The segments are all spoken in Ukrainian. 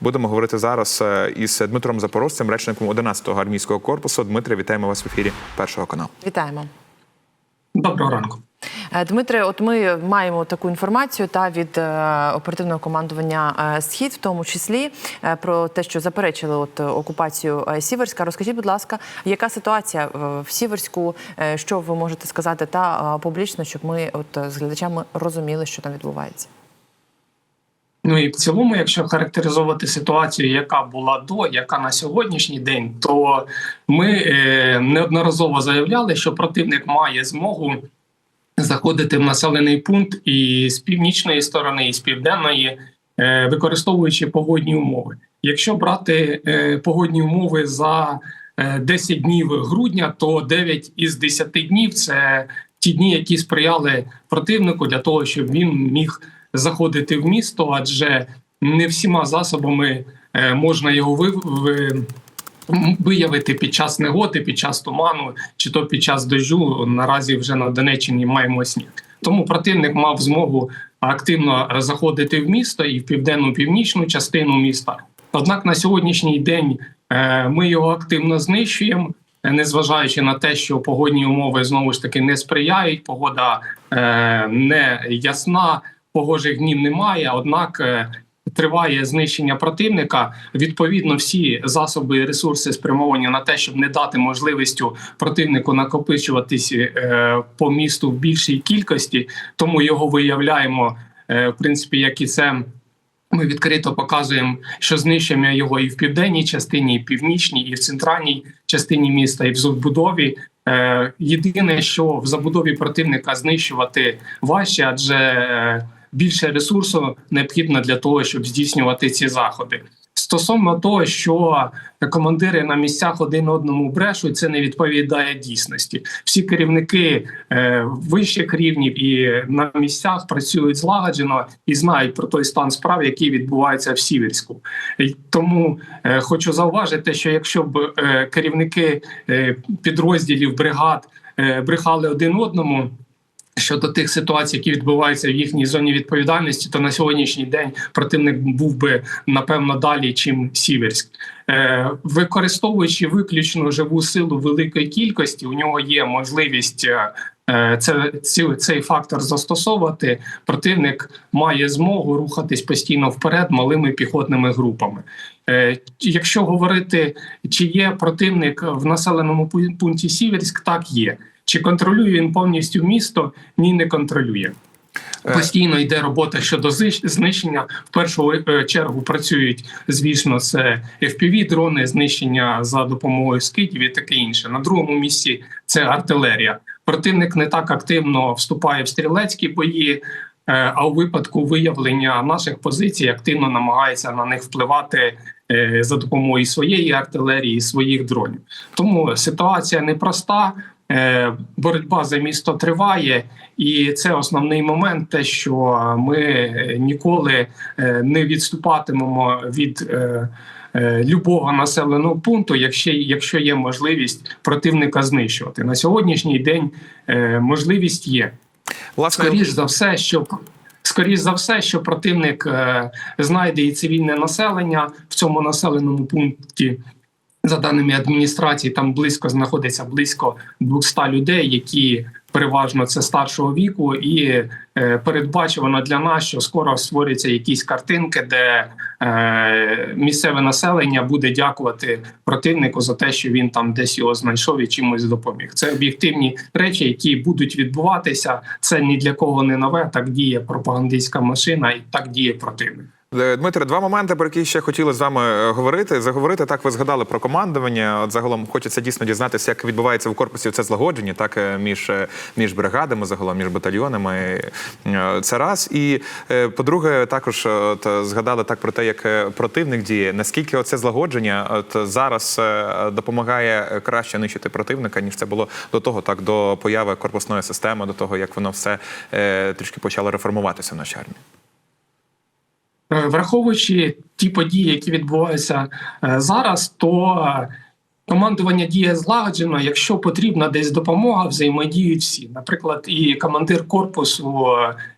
Будемо говорити зараз е, із Дмитром Запорожцем, речником 11-го армійського корпусу. Дмитре, вітаємо вас в ефірі першого каналу. Вітаємо. Доброго ранку. Е, Дмитре, от ми маємо таку інформацію та від е, оперативного командування Схід, в тому числі про те, що заперечили от окупацію Сіверська. Розкажіть, будь ласка, яка ситуація в Сіверську? Що ви можете сказати та публічно, щоб ми от з глядачами розуміли, що там відбувається? Ну і в цілому, якщо характеризувати ситуацію, яка була до, яка на сьогоднішній день, то ми е, неодноразово заявляли, що противник має змогу заходити в населений пункт і з північної сторони, і з південної, е, використовуючи погодні умови. Якщо брати е, погодні умови за е, 10 днів грудня, то 9 із 10 днів це ті дні, які сприяли противнику для того, щоб він міг заходити в місто, адже не всіма засобами е, можна його виявити під час негоди, під час туману чи то під час дощу. Наразі вже на Донеччині маємо сніг. Тому противник мав змогу активно заходити в місто і в південну північну частину міста. Однак на сьогоднішній день е, ми його активно знищуємо. е, Незважаючи на те, що погодні умови знову ж таки не сприяють, погода е, не ясна, погожих днів немає. Однак е, триває знищення противника. Відповідно, всі засоби і ресурси спрямовані на те, щоб не дати можливістю противнику накопичуватись е, по місту в більшій кількості. Тому його виявляємо, е, в принципі, як і це. Ми відкрито показуємо, що знищуємо його і в південній частині, і в північній, і в центральній частині міста, і в забудові. Єдине, що в забудові противника знищувати важче, адже більше ресурсу необхідно для того, щоб здійснювати ці заходи. Стосовно того, що командири на місцях один одному брешуть, це не відповідає дійсності. Всі керівники е, вищих рівнів і на місцях працюють злагоджено і знають про той стан справ, який відбувається в Сіверську. Тому е, хочу зауважити, що якщо б е, керівники підрозділів бригад брехали один одному. Щодо тих ситуацій, які відбуваються в їхній зоні відповідальності, то на сьогоднішній день противник був би напевно далі, чим Сіверськ, е, використовуючи виключно живу силу великої кількості, у нього є можливість е, е, це цей фактор застосовувати. Противник має змогу рухатись постійно вперед малими піхотними групами. Якщо говорити, чи є противник в населеному пункті Сіверськ, так є. Чи контролює він повністю місто? Ні, не контролює. Е. Постійно йде робота щодо знищення. В першу е, чергу працюють, звісно, це fpv дрони, знищення за допомогою скидів і таке інше. На другому місці це артилерія. Противник не так активно вступає в стрілецькі бої. е, А у випадку виявлення наших позицій активно намагається на них впливати за допомогою своєї артилерії, своїх дронів. Тому ситуація непроста. Е, Боротьба за місто триває, і це основний момент, те, що ми е, ніколи е, не відступатимемо від любого населеного пункту, якщо, якщо є можливість противника знищувати. На сьогоднішній день можливість є. Власне, Скоріш за все, що скоріш за все, що противник знайде і цивільне населення в цьому населеному пункті. За даними адміністрації, там близько знаходиться близько 200 людей, які переважно це старшого віку, і е, передбачувано для нас, що скоро створюються якісь картинки, де е, місцеве населення буде дякувати противнику за те, що він там десь його знайшов і чимось допоміг. Це об'єктивні речі, які будуть відбуватися. Це ні для кого не нове. Так діє пропагандистська машина, і так діє противник. Е, Дмитре, два моменти, про які ще хотіли з вами е, говорити. Заговорити так, ви згадали про командування. От загалом хочеться дійсно дізнатися, як відбувається в корпусі це злагодження, так е, між, між бригадами, загалом між батальйонами. Це раз. І по-друге, також от згадали так про те, як противник діє. Наскільки оце злагодження от зараз допомагає краще нищити противника, ніж це було до того, так до появи корпусної системи, до того як воно все трішки почало реформуватися в нашій армії. Е, Враховуючи ті події, які відбуваються е, зараз, то е, командування діє злагоджено. Якщо потрібна десь допомога, взаємодіють всі. Наприклад, і командир корпусу,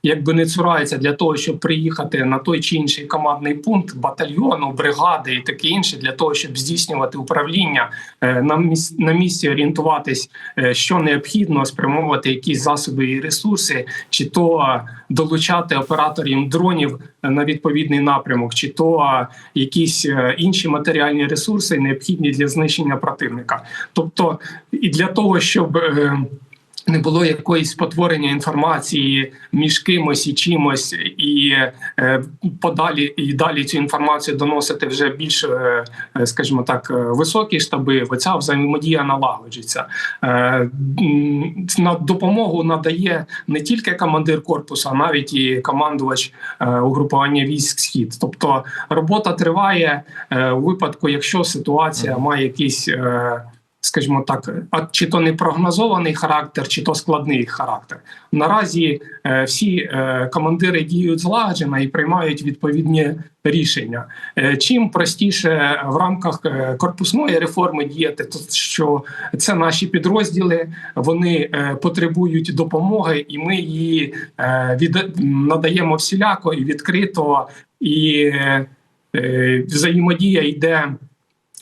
якби не цурається для того, щоб приїхати на той чи інший командний пункт батальйону, бригади і таке інше, для того, щоб здійснювати управління е, на місці, на місці орієнтуватись, е, що необхідно, спрямовувати якісь засоби і ресурси, чи то долучати операторів дронів е, на відповідний напрямок, чи то якісь інші матеріальні ресурси необхідні для знищення противника. Тобто, і для того, щоб е, не було якоїсь спотворення інформації між кимось і чимось, і е, подалі і далі цю інформацію доносити вже більш, е, е, скажімо так, високі штаби. Оця взаємодія налагоджується. На допомогу надає не тільки командир корпусу, а навіть і командувач угрупування військ схід. Тобто робота триває у випадку, якщо ситуація має якийсь. Скажімо так, а чи то непрогнозований характер, чи то складний характер. Наразі е, всі е, командири діють злагоджено і приймають відповідні рішення. Е, чим простіше в рамках е, корпусної реформи діяти, то що це наші підрозділи, вони е, потребують допомоги, і ми її е, від, надаємо всіляко і відкрито, і е, е, взаємодія йде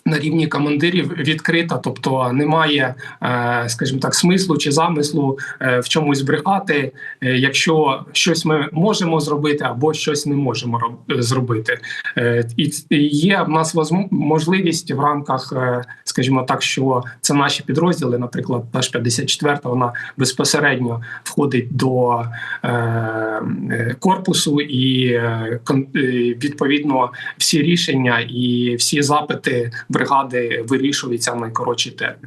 на рівні командирів відкрита, тобто немає, е, скажімо так, смислу чи замислу е, в чомусь брехати, е, якщо щось ми можемо зробити або щось не можемо роб- зробити. І є в нас можливість в рамках, скажімо так, що це наші підрозділи, наприклад, наш 54 вона безпосередньо входить до корпусу і відповідно всі рішення і всі запити бригади вирішуються в найкоротший термін.